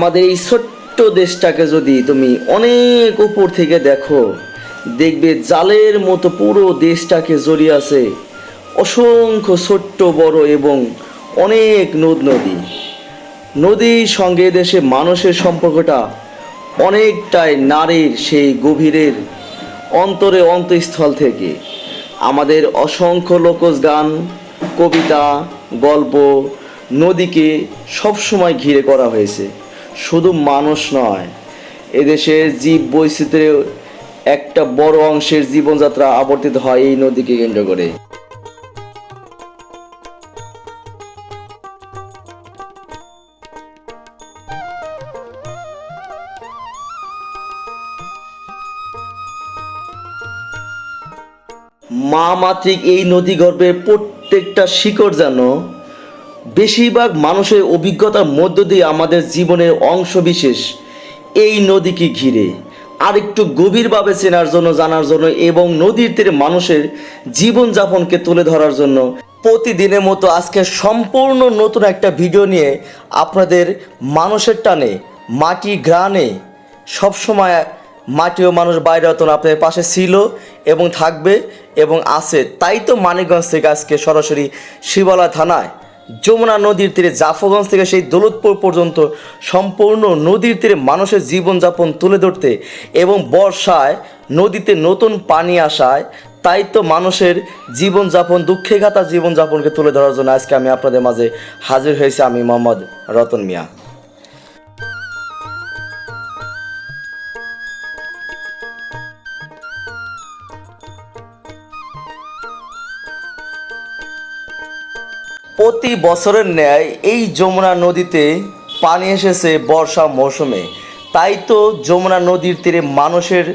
আমাদের এই ছোট্ট দেশটাকে যদি তুমি অনেক উপর থেকে দেখো, দেখবে জালের মতো পুরো দেশটাকে জড়িয়ে আছে অসংখ্য ছোট্ট, বড় এবং অনেক নদ, নদী। নদীর সঙ্গে দেশে মানুষের সম্পর্কটা অনেকটাই নারীর সেই গভীরের অন্তরে অন্তঃস্থল থেকে। আমাদের অসংখ্য লোকজ গান, কবিতা, গল্প নদীকে সবসময় ঘিরে করা হয়েছে। শুধু মানুষ নয়, এদেশে জীব বৈচিত্র্যের একটা বড় অংশের জীবনযাত্রা আবর্তিত হয় এই নদীকে কেন্দ্র করে। মা মাতৃক এই নদী গর্ভের প্রত্যেকটা শিকড় যেন বেশিরভাগ মানুষের অভিজ্ঞতার মধ্য দিয়ে আমাদের জীবনের অংশ বিশেষ। এই নদীকে ঘিরে। আর একটু গভীরভাবে চেনার জন্য, জানার জন্য এবং নদীর তীরে মানুষের জীবনযাপনকে তুলে ধরার জন্য প্রতিদিনের মতো আজকে সম্পূর্ণ নতুন একটা ভিডিও নিয়ে আপনাদের মানুষের টানে, মাটি গ্রানে সবসময় মাটি ও মানুষ বাইরে হতো না, আপনাদের পাশে ছিল এবং থাকবে এবং আছে। তাই তো মানিকগঞ্জ থেকে আজকে সরাসরি শিবালা থানায় যমুনা নদীর তীরে জাফরগঞ্জ থেকে সেই দৌলতপুর পর্যন্ত সম্পূর্ণ নদীর তীরে মানুষের জীবনযাপন তুলে ধরতে এবং বর্ষায় নদীতে নতুন পানি আসায়, তাই তো মানুষের জীবনযাপন দুঃখে ঘাতা জীবনযাপনকে তুলে ধরার জন্য আজকে আমি আপনাদের মাঝে হাজির হয়েছি আমি মোহাম্মদ রতন মিয়া। প্রতি বছরের ন্যায় এই যমুনা নদীতে পানি এসেছে বর্ষা মৌসুমে। তাই তো যমুনা নদীর তীরে মানুষের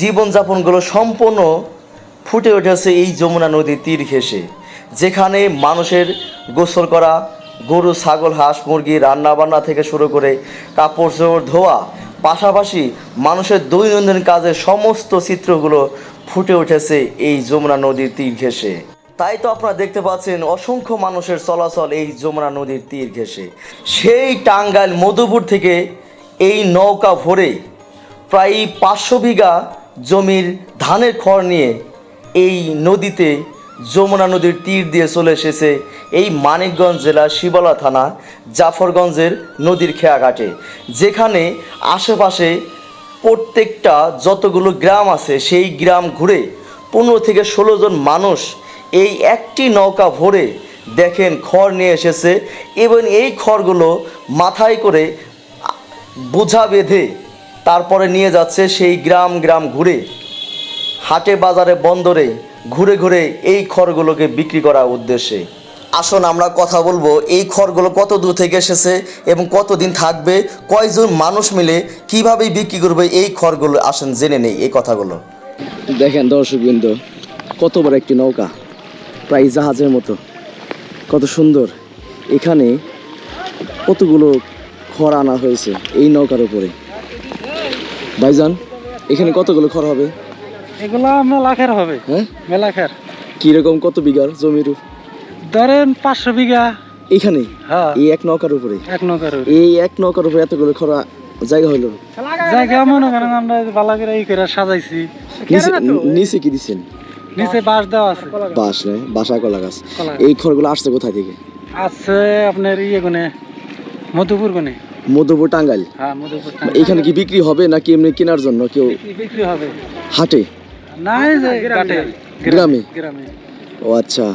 জীবনযাপনগুলো সম্পূর্ণ ফুটে উঠেছে এই যমুনা নদীর তীর ঘেঁষে, যেখানে মানুষের গোসল করা, গরু, ছাগল, হাঁস, মুরগি, রান্নাবান্না থেকে শুরু করে কাপড় চোপড় ধোয়া, পাশাপাশি মানুষের দৈনন্দিন কাজের সমস্ত চিত্রগুলো ফুটে উঠেছে এই যমুনা নদীর তীর ঘেঁষে। তাই তো আপনারা দেখতে পাচ্ছেন অসংখ্য মানুষের চলাচল এই যমুনা নদীর তীর ঘেঁষে। সেই টাঙ্গাইল মধুপুর থেকে এই নৌকা ভরে প্রায় পাঁচশো বিঘা জমির ধানের খড় নিয়ে এই নদীতে যমুনা নদীর তীর দিয়ে চলে এসেছে এই মানিকগঞ্জ জেলার শিবলা থানা, জাফরগঞ্জের নদীর খেয়াঘাটে। যেখানে আশেপাশে প্রত্যেকটা যতগুলো গ্রাম আছে, সেই গ্রাম ঘুরে পনেরো থেকে ষোলো জন মানুষ এই একটি নৌকা ভরে দেখেন খড় নিয়ে এসেছে। এবং এই খড়গুলো মাথায় করে বোঝা বেঁধে তারপরে নিয়ে যাচ্ছে সেই গ্রাম গ্রাম ঘুরে। হাটে বাজারে বন্দরে ঘুরে ঘুরে এই খড়গুলোকে বিক্রি করার উদ্দেশ্যে। আসুন আমরা কথা বলব, এই খড়গুলো কত দূর থেকে এসেছে এবং কতদিন থাকবে? কয়জন মানুষ মিলে কীভাবে বিক্রি করবে এই খড়গুলো? আসেন জেনে নেই এই কথাগুলো। দেখেন দর্শকবৃন্দ কত বড় একটি নৌকা প্রায় জাহাজের মতো। কত সুন্দর। এখানে কতগুলো খড় আনা হয়েছে এই নৌকার উপরে। ভাইজান এখানে কতগুলো খড় হবে? এগুলা মেলাখের হবে। হ্যাঁ? মেলাখের। কীরকম কত বিঘার জমির? ধরেন পাঁচশো বিঘা। এখানে? হ্যাঁ। এই এক নৌকার উপরে? এক নৌকার উপরে। এই এক নৌকার উপরে এতগুলো খরা জায়গা হইল জায়গা মনে করেন আমরা বালা করে এই করে সাজাইছি। নিচে নিচে কি দিচ্ছেন নিচে বাঁশ দেওয়া আছে। বাঁশ নয় বাসা কলা গাছ। এই খড়গুলো আসছে কোথায় থেকে? আছে আপনার ইয়ে গুনে মধুপুর গুনে। মধুপুর টাঙ্গাইল। হ্যাঁ মধুপুর এখানে কি বিক্রি হবে নাকি এমনি কেনার জন্য কেউ? বিক্রি- হবে। হাটে? নাই যে গ্রামে? গ্রামে? ও আচ্ছা।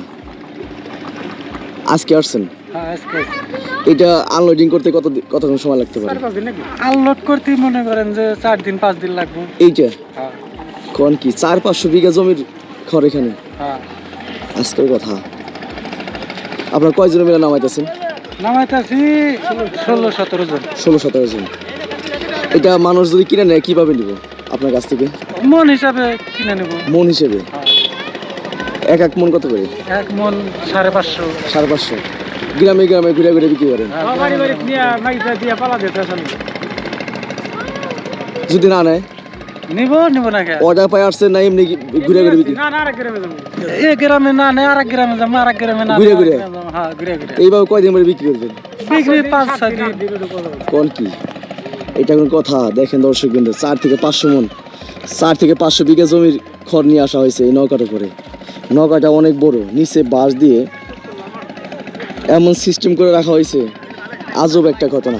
আজকে আসছেন? হ্যাঁ এটা আনলোডিং করতে কত কতক্ষণ সময় লাগতে পারে? আনলোড করতে মনে করেন যে চার দিন পাঁচ দিন লাগবে। এইটা? হ্যাঁ। কোন কি চার পাঁচশো বিঘা জমির খড় এখানে। হ্যাঁ। আজকের কথা। আপনার কয়জন মিলে নামাইতেছেন? নামাইতেছি ষোলো সতেরো জন। ষোলো সতেরো জন। এটা মানুষ যদি কিনে নেয় কীভাবে নিব আপনার কাছ থেকে? মন হিসাবে কিনে নেব। মন হিসেবে? হ্যাঁ। এক এক মন কত করে? এক মন সাড়ে পাঁচশো। সাড়ে পাঁচশো। গ্রামে গ্রামে ঘুরে ঘুরে বিক্রি করেন? যদি না নেয়? নিব নিব না কে? অর্ডার পাই আসছে না এমনি ঘুরে ঘুরে বিক্রি? না না আরেক গ্রামে যাব। এ গ্রামে না না আরেক গ্রামে যাব আরেক গ্রামে না ঘুরে ঘুরে? হ্যাঁ ঘুরে ঘুরে। এইভাবে কয়দিন পরে বিক্রি করবেন বিক্রি পাঁচ ছয় দিন। কোন কি? এটা কোন কথা দেখেন দর্শক বিন্দু চার থেকে পাঁচশো মন চার থেকে পাঁচশো বিঘা জমির খড় নিয়ে আসা হয়েছে এই নৌকাটা করে। নৌকাটা অনেক বড় নিচে বাঁশ দিয়ে এমন সিস্টেম করে রাখা হয়েছে। আজব একটা ঘটনা।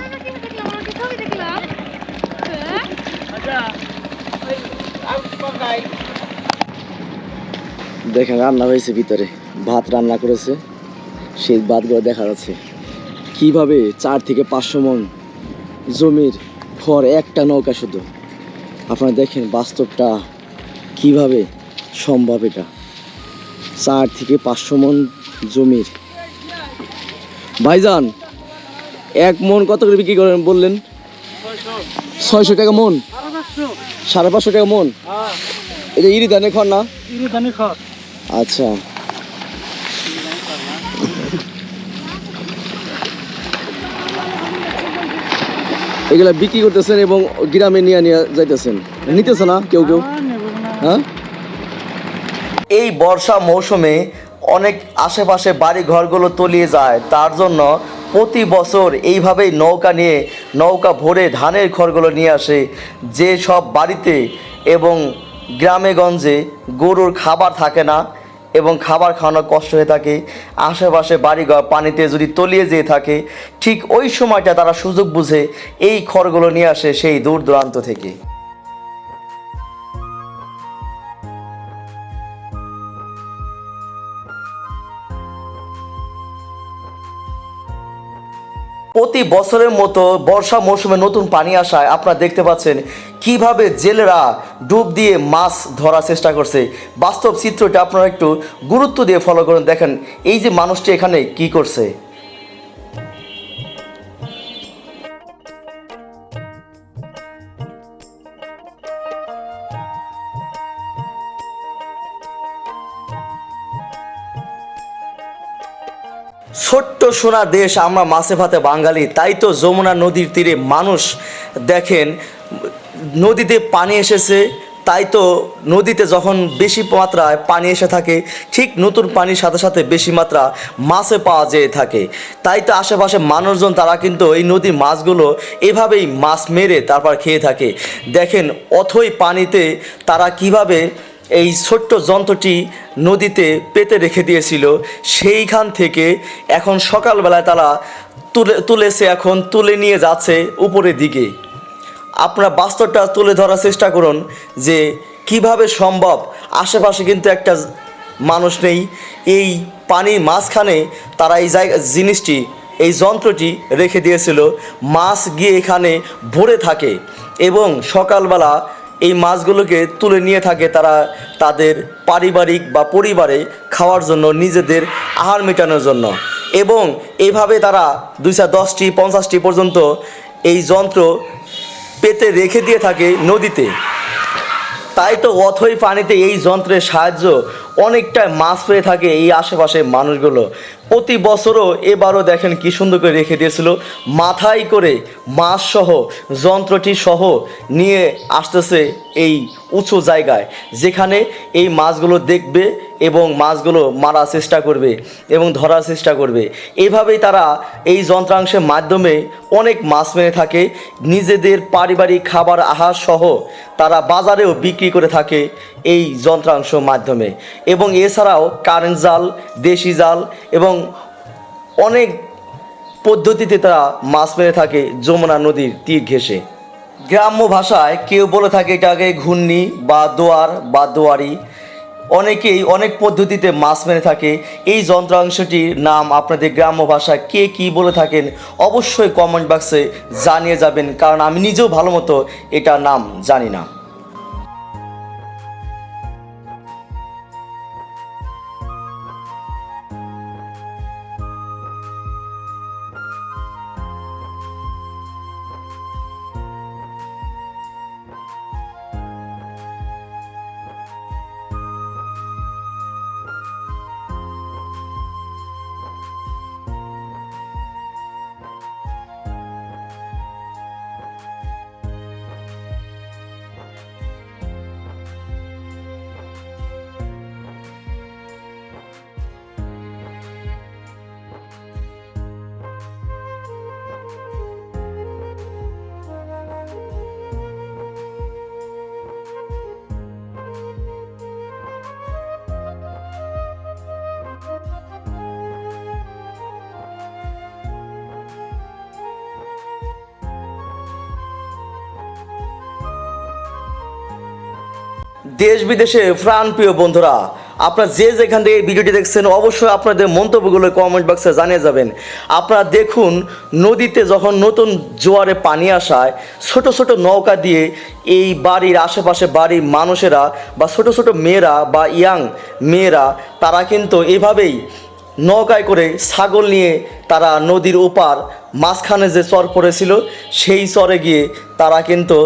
দেখেন রান্না হয়েছে ভিতরে। ভাত রান্না করেছে। সেই ভাতগুলো দেখা যাচ্ছে। কীভাবে চার থেকে পাঁচশো মন জমির খড় একটা নৌকা শুধু। আপনারা দেখেন বাস্তবটা কীভাবে সম্ভব এটা। চার থেকে পাঁচশো মন জমির। ভাইজান এক মন কত করে বিক্রি করেন বললেন? ছয়শো টাকা মন? সাড়ে পাঁচশো। টাকা মন? হ্যাঁ। এটা ইরি ধানের খড় না? ইরি খড়। আচ্ছা। এগুলা বিক্রি করতেছেন এবং গ্রামে নিয়ে নিয়ে যাইতেছেন। নিতেছে না কেউ কেউ? হ্যাঁ, এই বর্ষা মৌসুমে অনেক আশেপাশে বাড়ি ঘরগুলো তলিয়ে যায়। তার জন্য প্রতি বছর এইভাবেই নৌকা নিয়ে নৌকা ভরে ধানের খড়গুলো নিয়ে আসে। যে সব বাড়িতে এবং গ্রামে গঞ্জে গরুর খাবার থাকে না এবং খাবার খাওয়ানো কষ্ট হয়ে থাকে। আশেপাশে বাড়িঘর পানিতে যদি তলিয়ে যেয়ে থাকে, ঠিক ওই সময়টা তারা সুযোগ বুঝে এই খড়গুলো নিয়ে আসে সেই দূর দূরান্ত থেকে। প্রতি বছরের মতো বর্ষা মৌসুমে নতুন পানি আসায় আপনারা দেখতে পাচ্ছেন কীভাবে জেলেরা ডুব দিয়ে মাছ ধরার চেষ্টা করছে। বাস্তব চিত্রটা আপনারা একটু গুরুত্ব দিয়ে ফলো করুন, দেখেন এই যে মানুষটি এখানে কি করছে। ছোট্ট সোনা দেশ আমরা মাছে ভাতে বাঙালি, তাই তো যমুনা নদীর তীরে মানুষ দেখেন, নদীতে পানি এসেছে, তাই তো নদীতে যখন বেশি মাত্রায় পানি এসে থাকে, ঠিক নতুন পানির সাথে সাথে বেশি মাত্রা মাছে পাওয়া যেয়ে থাকে। তাই তো আশেপাশে মানুষজন তারা কিন্তু এই নদীর মাছগুলো এভাবেই মাছ মেরে তারপর খেয়ে থাকে। দেখেন, অথই পানিতে তারা কীভাবে এই ছোট্ট যন্ত্রটি নদীতে পেতে রেখে দিয়েছিল। সেইখান থেকে এখন সকালবেলায় তারা তুলে তুলেছে এখন, তুলে নিয়ে যাচ্ছে উপরের দিকে। আপনারা বাস্তবটা তুলে ধরার চেষ্টা করুন যে কীভাবে সম্ভব আশেপাশে কিন্তু একটা মানুষ নেই। এই পানির মাঝখানে তারা এই জায়গা জিনিসটি, এই যন্ত্রটি রেখে দিয়েছিল। মাছ গিয়ে এখানে ভরে থাকে এবং সকালবেলা এই মাছগুলোকে তুলে নিয়ে থাকে তারা তাদের পারিবারিক বা পরিবারে খাওয়ার জন্য, নিজেদের আহার মেটানোর জন্য। এবং এভাবে তারা দুইশো দশটি, পঞ্চাশটি পর্যন্ত এই যন্ত্র পেতে রেখে দিয়ে থাকে নদীতে। তাই তো অথই পানিতে এই যন্ত্রের সাহায্য অনেকটা মাছ পেয়ে থাকে এই আশেপাশের মানুষগুলো। প্রতি বছরও এবারও দেখেন কি সুন্দর করে রেখে দিয়েছিল। মাথায় করে মাছ সহ যন্ত্রটি সহ নিয়ে আসতেছে এই উঁচু জায়গায়, যেখানে এই মাছগুলো দেখবে এবং মাছগুলো মারার চেষ্টা করবে এবং ধরার চেষ্টা করবে। এইভাবেই তারা এই যন্ত্রাংশের মাধ্যমে অনেক মাছ মেরে থাকে। নিজেদের পারিবারিক খাবার আহার সহ তারা বাজারেও বিক্রি করে থাকে। এই যন্ত্রাংশ মাধ্যমে। এবং এছাড়াও কারেন্ট জাল, দেশি জাল এবং অনেক পদ্ধতিতে তারা মাছ মেরে থাকে যমুনা নদীর তীর ঘেঁষে। গ্রাম্য ভাষায় কেউ বলে থাকে এটাকে ঘূর্ণি বা দোয়ার বা দোয়ারি। অনেকেই অনেক পদ্ধতিতে মাছ মেরে থাকে। এই যন্ত্রাংশটির নাম আপনাদের গ্রাম্য ভাষায় কে কী বলে থাকেন অবশ্যই কমেন্ট বক্সে জানিয়ে যাবেন, কারণ আমি নিজেও ভালো মতো এটার নাম জানি না। দেশ বিদেশে প্রাণ প্রিয় বন্ধুরা, আপনারা যে যেখান থেকে ভিডিওটি দেখছেন, অবশ্যই আপনাদের মন্তব্যগুলো কমেন্ট বক্সে জানিয়ে যাবেন। আপনারা দেখুন, নদীতে যখন নতুন জোয়ারে পানি আসায়, ছোট ছোট নৌকা দিয়ে এই বাড়ির আশেপাশে বাড়ির মানুষেরা বা ছোট ছোট মেয়েরা বা ইয়াং মেয়েরা, তারা কিন্তু এভাবেই নৌকায় করে ছাগল নিয়ে তারা নদীর ওপার মাঝখানে যে চর পড়েছিল, সেই চরে গিয়ে তারা কিন্তু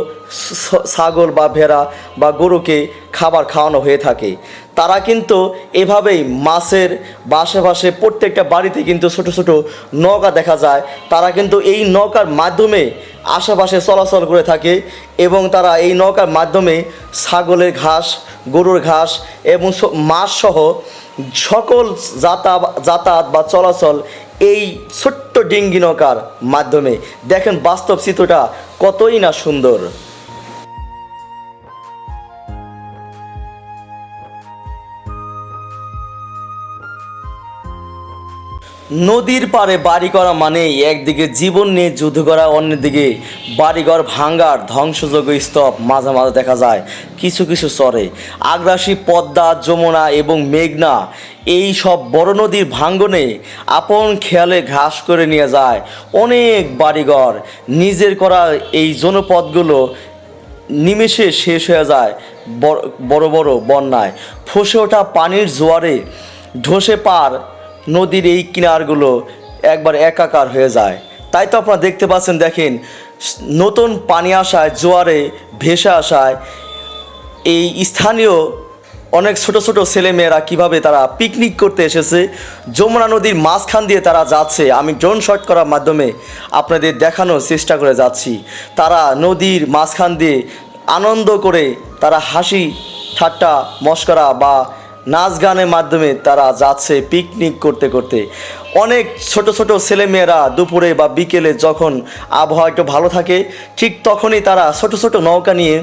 ছাগল বা ভেড়া বা গরুকে খাবার খাওয়ানো হয়ে থাকে। তারা কিন্তু এভাবেই মাছের আশেপাশে প্রত্যেকটা বাড়িতে কিন্তু ছোট ছোট নৌকা দেখা যায়। তারা কিন্তু এই নৌকার মাধ্যমে আশেপাশে চলাচল করে থাকে এবং তারা এই নৌকার মাধ্যমে ছাগলের ঘাস, গরুর ঘাস এবং মাছসহ সকল যাতায়াত যাতায়াত বা চলাচল এই ছোট্ট ডিঙ্গি নৌকার মাধ্যমে। দেখেন বাস্তব চিত্রটা কতই না সুন্দর। নদীর পাড়ে বাড়ি করা মানে একদিকে জীবন নিয়ে যুদ্ধ করা, অন্যদিকে বাড়িঘর ভাঙ্গার ধ্বংসযোগ্য স্তব মাঝে মাঝে দেখা যায়, কিছু কিছু চরে। আগ্রাসী পদ্মা, যমুনা এবং মেঘনা, এই সব বড় নদীর ভাঙ্গনে আপন খেয়ালে ঘাস করে নিয়ে যায় অনেক বাড়িঘর। নিজের করা এই জনপদগুলো নিমেষে শেষ হয়ে যায় বড় বড় বন্যায়। ফসে ওঠা পানির জোয়ারে ধসে পার নদীর এই কিনারগুলো একবার একাকার হয়ে যায়। তাই তো আপনারা দেখতে পাচ্ছেন, দেখেন, নতুন পানি আসায়, জোয়ারে ভেসে আসায়, এই স্থানীয় অনেক ছোট ছোট ছেলেমেয়েরা কীভাবে তারা পিকনিক করতে এসেছে, যমুনা নদীর মাঝখান দিয়ে তারা যাচ্ছে। আমি ড্রোন শট করার মাধ্যমে আপনাদের দেখানোর চেষ্টা করে যাচ্ছি। তারা নদীর মাঝখান দিয়ে আনন্দ করে তারা হাসি, ঠাট্টা, মস্করা বা নাচ গানের মাধ্যমে তারা যাচ্ছে পিকনিক করতে করতে। অনেক ছোট ছোট ছেলেমেয়েরা দুপুরে বা বিকেলে যখন আবহাওয়া একটু ভালো থাকে, ঠিক তখনই তারা ছোট ছোট নৌকা নিয়ে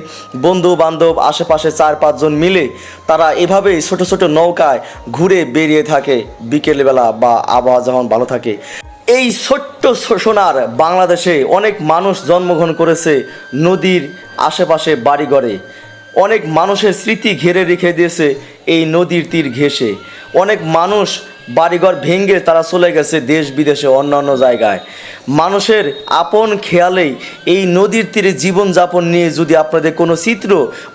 বন্ধু বান্ধব আশেপাশে চার পাঁচজন মিলে তারা এভাবেই ছোট ছোট নৌকায় ঘুরে বেরিয়ে থাকে বিকেলবেলা বা আবহাওয়া যখন ভালো থাকে। এই ছোট্ট সোনার বাংলাদেশে অনেক মানুষ জন্মগ্রহণ করেছে নদীর আশেপাশে বাড়িঘরে। অনেক মানুষের স্মৃতি ঘিরে রেখে দিয়েছে এই নদীর তীর ঘেঁষে। অনেক মানুষ বাড়িঘর ভেঙে তারা চলে গেছে দেশ বিদেশে, অন্যান্য জায়গায়। মানুষের আপন খেয়ালেই এই নদীর তীরে জীবনযাপন নিয়ে যদি আপনাদের কোনো চিত্র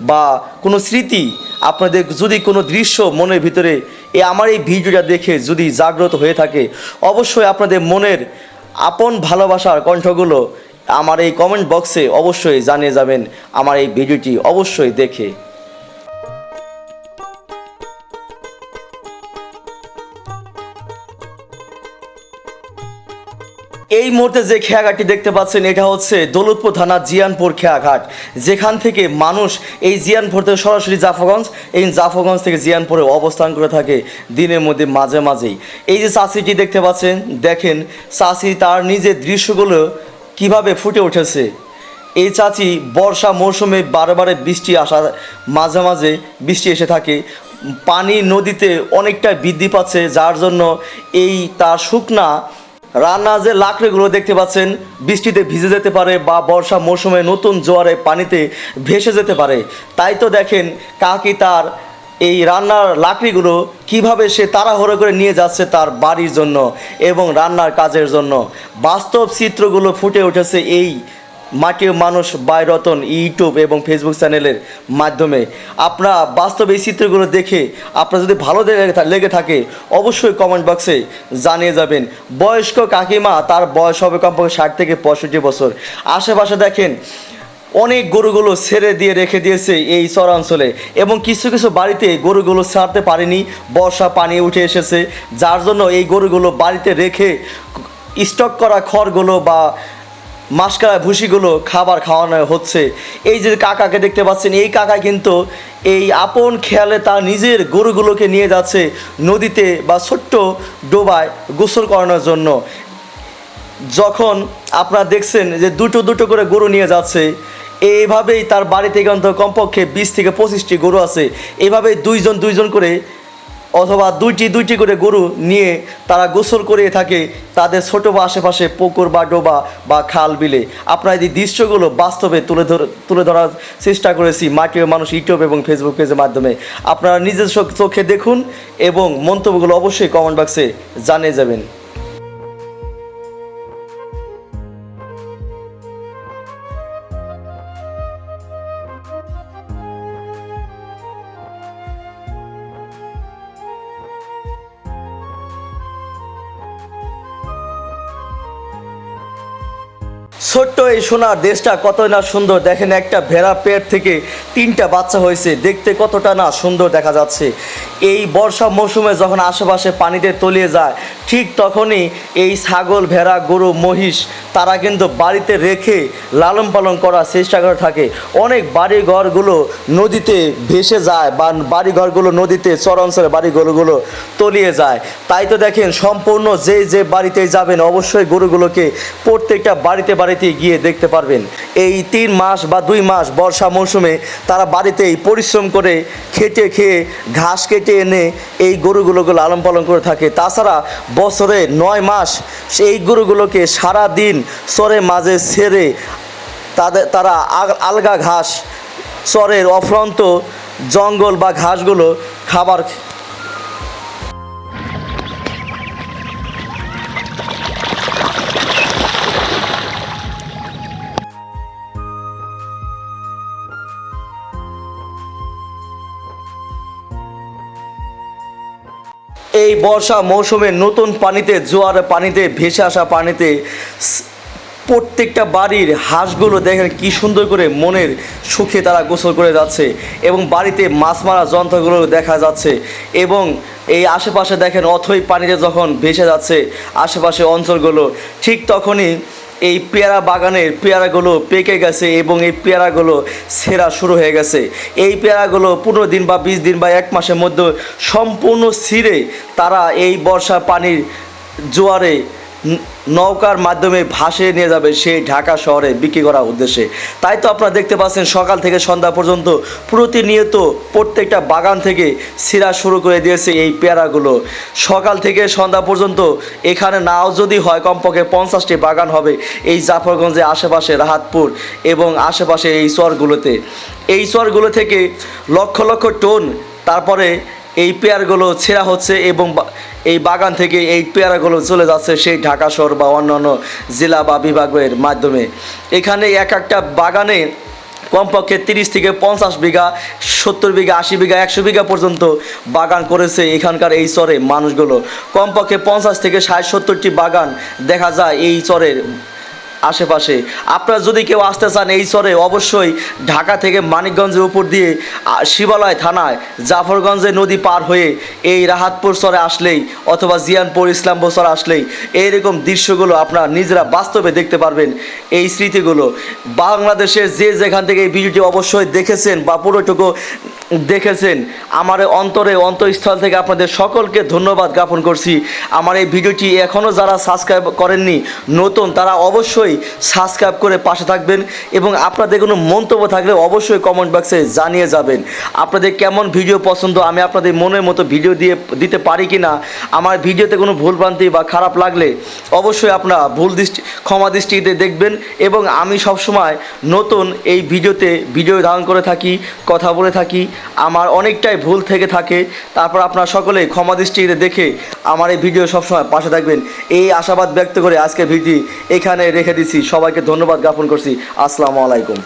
বা কোনো স্মৃতি, আপনাদের যদি কোনো দৃশ্য মনের ভিতরে এ আমার এই ভিডিওটা দেখে যদি জাগ্রত হয়ে থাকে, অবশ্যই আপনাদের মনের আপন ভালোবাসার কণ্ঠগুলো আমার এই কমেন্ট বক্সে অবশ্যই জানিয়ে যাবেন, আমার এই ভিডিওটি অবশ্যই দেখে। এই মুহূর্তে যে খেয়াঘাটটি দেখতে পাচ্ছেন, এটা হচ্ছে দৌলতপুর থানা জিয়ানপুর খেয়াঘাট। যেখান থেকে মানুষ এই জিয়ানপুর থেকে সরাসরি জাফরগঞ্জ, এই জাফরগঞ্জ থেকে জিয়ানপুরে অবস্থান করে থাকে দিনের মধ্যে মাঝে মাঝেই। এই যে চাষিটি দেখতে পাচ্ছেন, দেখেন, চাষি তার নিজের দৃশ্যগুলো কীভাবে ফুটে উঠেছে? এই চাচি বর্ষা মৌসুমে বারে বারে বৃষ্টি আসার মাঝে মাঝে বৃষ্টি এসে থাকে। পানি নদীতে অনেকটা বৃদ্ধি পাচ্ছে, যার জন্য এই তার শুকনা রান্না যে লাকড়িগুলো দেখতে পাচ্ছেন, বৃষ্টিতে ভিজে যেতে পারে বা বর্ষা মৌসুমে নতুন জোয়ারে পানিতে ভেসে যেতে পারে। তাই তো দেখেন কাকি তার এই রান্নার লাকড়িগুলো কীভাবে সে তাড়াহুড়ো করে নিয়ে যাচ্ছে তার বাড়ির জন্য এবং রান্নার কাজের জন্য? বাস্তব চিত্রগুলো ফুটে উঠেছে এই মাটির মানুষ বাইরতন ইউটিউব এবং ফেসবুক চ্যানেলের মাধ্যমে। আপনারা বাস্তব এই চিত্রগুলো দেখে আপনার যদি ভালো লেগে থাকে, অবশ্যই কমেন্ট বক্সে জানিয়ে যাবেন। বয়স্ক কাকিমা তার বয়স হবে কমপক্ষে ষাট থেকে পঁয়ষট্টি বছর। আশেপাশে দেখেন অনেক গরুগুলো ছেড়ে দিয়ে রেখে দিয়েছে এই চরাঞ্চলে এবং কিছু কিছু বাড়িতে গরুগুলো ছাড়তে পারেনি, বর্ষা পানি উঠে এসেছে, যার জন্য এই গরুগুলো বাড়িতে রেখে স্টক করা খড়গুলো বা মাসকারা ভুসিগুলো খাবার খাওয়ানো হচ্ছে। এই যে কাকাকে দেখতে পাচ্ছেন, এই কাকা কিন্তু এই আপন খেয়ালে তার নিজের গরুগুলোকে নিয়ে যাচ্ছে নদীতে বা ছোট্ট ডোবায় গোসল করানোর জন্য। যখন আপনারা দেখছেন যে দুটো দুটো করে গরু নিয়ে যাচ্ছে এইভাবেই তার বাড়িতে কিন্তু কমপক্ষে বিশ থেকে পঁচিশটি গরু আছে। এইভাবেই দুইজন দুইজন করে অথবা দুইটি দুইটি করে গরু নিয়ে তারা গোসল করে থাকে তাদের ছোট বা আশেপাশে পুকুর বা ডোবা বা খাল বিলে। আপনারা এই দৃশ্যগুলো বাস্তবে তুলে ধর, তুলে ধরার চেষ্টা করেছি মাটির মানুষ ইউটিউব এবং ফেসবুক পেজের মাধ্যমে। আপনারা নিজের চোখে দেখুন এবং মন্তব্যগুলো অবশ্যই কমেন্ট বক্সে জানিয়ে যাবেন। ছোট্ট এই সোনার দেশটা কত না সুন্দর। দেখেন একটা ভেড়া পেট থেকে তিনটা বাচ্চা হয়েছে। দেখতে কতটা না সুন্দর দেখা যাচ্ছে। এই বর্ষা মৌসুমে যখন আশেপাশে পানিতে তলিয়ে যায় ঠিক তখনই এই ছাগল, ভেড়া, গরু, মহিষ তারা কিন্তু বাড়িতে রেখে লালন পালন করার চেষ্টা করে থাকে। অনেক বাড়ি ঘরগুলো নদীতে ভেসে যায় বা বাড়ি ঘরগুলো নদীতে, চরাঞ্চলে বাড়ি ঘরগুলো তলিয়ে যায়। তাই তো দেখেন সম্পূর্ণ যে যে বাড়িতে যাবেন অবশ্যই গরুগুলোকে প্রত্যেকটা বাড়িতে বাড়িতে গিয়ে দেখতে পারবেন। এই তিন মাস বা দুই মাস বর্ষা মৌসুমে তারা বাড়িতেই পরিশ্রম করে খেটে খেয়ে ঘাস কেটে এনে এই গরুগুলোকে লালন পালন করে থাকে। তাছাড়া বছরে নয় মাস সেই গরুগুলোকে সারা দিন সরে মাঝে ছেড়ে তাদের তারা আলগা ঘাস, চরের অফ্রন্ত জঙ্গল বা ঘাসগুলো খাবার এই বর্ষা মৌসুমে নতুন পানিতে, জোয়ার পানিতে, ভেসে আসা পানিতে প্রত্যেকটা বাড়ির হাঁসগুলো দেখেন কি সুন্দর করে মনের সুখে তারা গোসল করে যাচ্ছে এবং বাড়িতে মাছ মারা যন্ত্রগুলো দেখা যাচ্ছে এবং এই আশেপাশে দেখেন অথই পানিতে যখন ভেসে যাচ্ছে আশেপাশে অঞ্চলগুলো, ঠিক তখনই এই পেয়ারা বাগানের পেয়ারাগুলো পেকে গেছে এবং এই পেয়ারাগুলো সেরা শুরু হয়ে গেছে। এই পেয়ারাগুলো পনেরো দিন বা বিশ দিন বা এক মাসের মধ্যে সম্পূর্ণ ছিঁড়ে তারা এই বর্ষা পানির জোয়ারে নৌকার মাধ্যমে ভাসিয়ে নিয়ে যাবে সেই ঢাকা শহরে বিক্রি করার উদ্দেশ্যে। তাই তো আপনারা দেখতে পাচ্ছেন সকাল থেকে সন্ধ্যা পর্যন্ত প্রতিনিয়ত প্রত্যেকটা বাগান থেকে সিরা শুরু করে দিয়েছে এই পেয়ারাগুলো। সকাল থেকে সন্ধ্যা পর্যন্ত এখানে নাও যদি হয় কমপক্ষে পঞ্চাশটি বাগান হবে এই জাফরগঞ্জে আশেপাশে রাহাতপুর এবং আশেপাশে এই চরগুলোতে। এই চরগুলো থেকে লক্ষ লক্ষ টন তারপরে এই পেয়ারগুলো ছেঁড়া হচ্ছে এবং এই বাগান থেকে এই পেয়ারাগুলো চলে যাচ্ছে সেই ঢাকা শহর বা অন্যান্য জেলা বা বিভাগের মাধ্যমে। এখানে এক একটা বাগানে কমপক্ষে তিরিশ থেকে পঞ্চাশ বিঘা, সত্তর বিঘা, আশি বিঘা, একশো বিঘা পর্যন্ত বাগান করেছে এখানকার এই চরে মানুষগুলো। কমপক্ষে পঞ্চাশ থেকে ষাট, সত্তরটি বাগান দেখা যায় এই চরের আশেপাশে। আপনারা যদি কেউ আসতে চান এই চরে, অবশ্যই ঢাকা থেকে মানিকগঞ্জের উপর দিয়ে শিবালয় থানায় জাফরগঞ্জে নদী পার হয়ে এই রাহাতপুর চরে আসলেই অথবা জিয়ানপুর, ইসলামপুর চরে আসলেই এইরকম দৃশ্যগুলো আপনারা নিজেরা বাস্তবে দেখতে পারবেন এই স্মৃতিগুলো। বাংলাদেশের যে যেখান থেকে এই ভিডিওটি অবশ্যই দেখেছেন বা পুরোটুকু দেখেছেন। আমার অন্তরে অন্তঃস্থল থেকে আপনাদের সকলকে ধন্যবাদ জ্ঞাপন করছি। আমার এই ভিডিওটি এখনও যারা সাবস্ক্রাইব করেননি, নতুন, তারা অবশ্যই সাবস্ক্রাইব করে পাশে থাকবেন এবং আপনাদের কোনো মন্তব্য থাকলে অবশ্যই কমেন্ট বক্সে জানিয়ে যাবেন। আপনাদের কেমন ভিডিও পছন্দ, আমি আপনাদের মনের মতো ভিডিও দিয়ে, দিতে পারি কি না আমার ভিডিওতে কোনো ভুলভ্রান্তি বা খারাপ লাগলে অবশ্যই আপনারা ভুল দৃষ্টি, ক্ষমা দৃষ্টিতে দেখবেন এবং আমি সবসময় নতুন এই ভিডিওতে ভিডিও ধারণ করে থাকি, কথা বলে থাকি। আমার অনেকটাই ভুল থেকে থাকে। তারপর আপনারা সকলে ক্ষমা দৃষ্টিতে দেখে আমার এই ভিডিও সবসময় পাশে থাকবেন। এই আশাবাদ ব্যক্ত করে আজকে ভিডিও এখানে রেখে দিছি সবাইকে ধন্যবাদ জ্ঞাপন করছি। আসসালামু আলাইকুম।